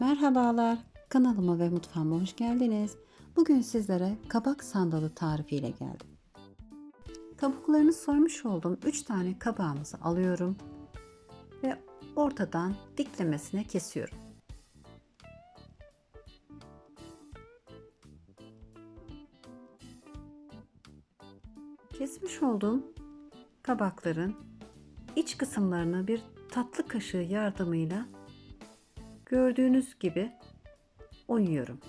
Merhabalar, kanalıma ve mutfağıma hoş geldiniz. Bugün sizlere kabak sandalı tarifiyle geldim. Kabuklarını soymuş olduğum 3 tane kabağımızı alıyorum ve ortadan diklemesine kesiyorum. Kesmiş olduğum kabakların iç kısımlarını bir tatlı kaşığı yardımıyla gördüğünüz gibi oyuyorum.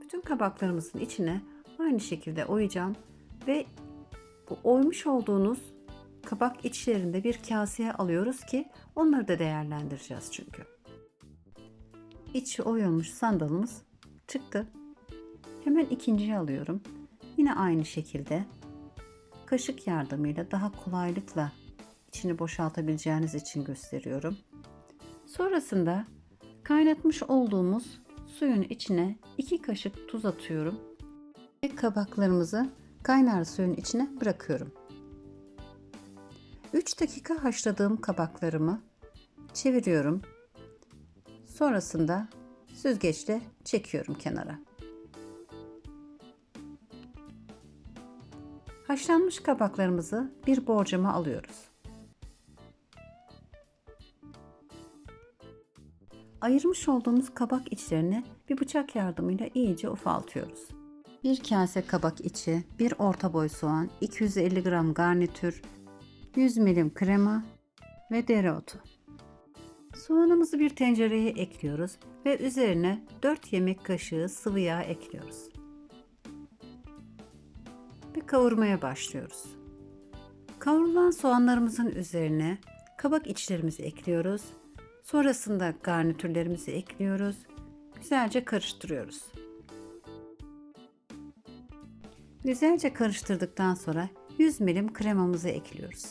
Bütün kabaklarımızın içine aynı şekilde oyacağım ve bu oymuş olduğunuz kabak içlerinde bir kaseye alıyoruz ki onları da değerlendireceğiz çünkü. İçi oyulmuş sandalımız çıktı. Hemen ikinciyi alıyorum. Yine aynı şekilde kaşık yardımıyla daha kolaylıkla içini boşaltabileceğiniz için gösteriyorum. Sonrasında kaynatmış olduğumuz suyun içine 2 kaşık tuz atıyorum ve kabaklarımızı kaynar suyun içine bırakıyorum. 3 dakika haşladığım kabaklarımı çeviriyorum. Sonrasında süzgeçle çekiyorum kenara. Haşlanmış kabaklarımızı bir borcama alıyoruz. Ayırmış olduğumuz kabak içlerini bir bıçak yardımıyla iyice ufaltıyoruz. Bir kase kabak içi, bir orta boy soğan, 250 gram garnitür, 100 milim krema ve dereotu. Soğanımızı bir tencereye ekliyoruz ve üzerine 4 yemek kaşığı sıvı yağ ekliyoruz. Ve kavurmaya başlıyoruz. Kavrulan soğanlarımızın üzerine kabak içlerimizi ekliyoruz Sonrasında garnitürlerimizi ekliyoruz. Güzelce karıştırıyoruz. Güzelce karıştırdıktan sonra 100 milim kremamızı ekliyoruz.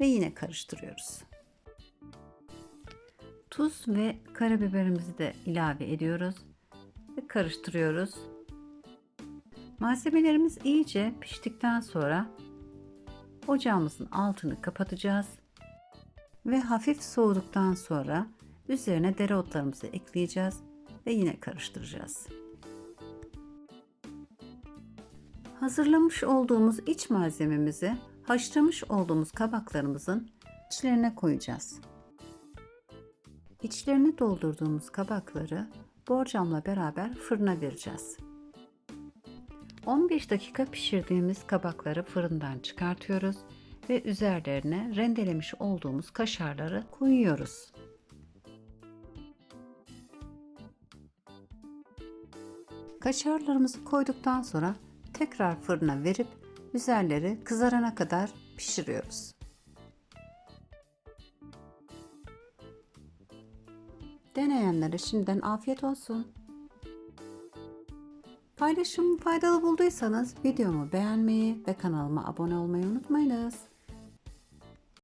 Ve yine karıştırıyoruz. Tuz ve karabiberimizi de ilave ediyoruz. Ve karıştırıyoruz. Malzemelerimiz iyice piştikten sonra ocağımızın altını kapatacağız ve hafif soğuduktan sonra üzerine dereotlarımızı ekleyeceğiz ve yine karıştıracağız. Hazırlamış olduğumuz iç malzememizi haşlamış olduğumuz kabaklarımızın içlerine koyacağız. İçlerini doldurduğumuz kabakları borcamla beraber fırına vereceğiz. 15 dakika pişirdiğimiz kabakları fırından çıkartıyoruz ve üzerlerine rendelemiş olduğumuz kaşarları koyuyoruz. Kaşarlarımızı koyduktan sonra tekrar fırına verip üzerleri kızarana kadar pişiriyoruz. Deneyenlere şimdiden afiyet olsun. Paylaşımı faydalı bulduysanız videomu beğenmeyi ve kanalıma abone olmayı unutmayınız.